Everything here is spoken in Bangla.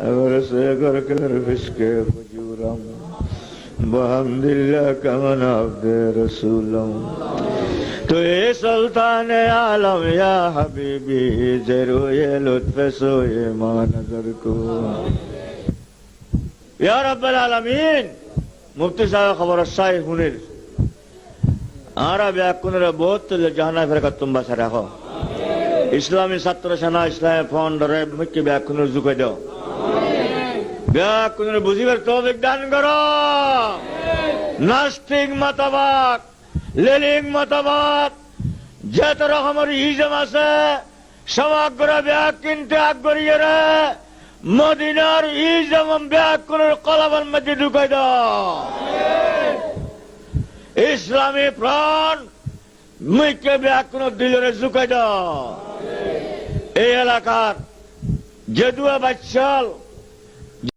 ورسلك الرفسك فجورا بحمد الله كمن عبد رسولا تو اے سلطان عالم یا حبیبی جروئے لطف سوئے ماں نظر کو یا رب العالمین মুফতি সাহেব খবর সাই হুনির আমরা ব্যাকুণের বহুত জাহানা ফেরকার তুম্বা সে রাখো ইসলামী ছাত্র সেনা ইসলামী ফন্ড রে মুখ্য ব্যাকুণের যুগে দাও ব্যাকুনের বুঝিবার তো বিজ্ঞান করো। নাস্তিক মতবাদ লেলিং মতবাদ, যত রকমের ইজম আছে সমগ্র ব্যাকিন ত্যাগ করিয়ে রে। মদিনার ইজম ব্যাকুনের কলাবার মধ্যে ঢুকাই দাও। ইসলামী প্রাণ মুখ্য ব্যাকুন দিলরে ঢুকাই দাও। এই এলাকার জেদুয়া বাচ্চাল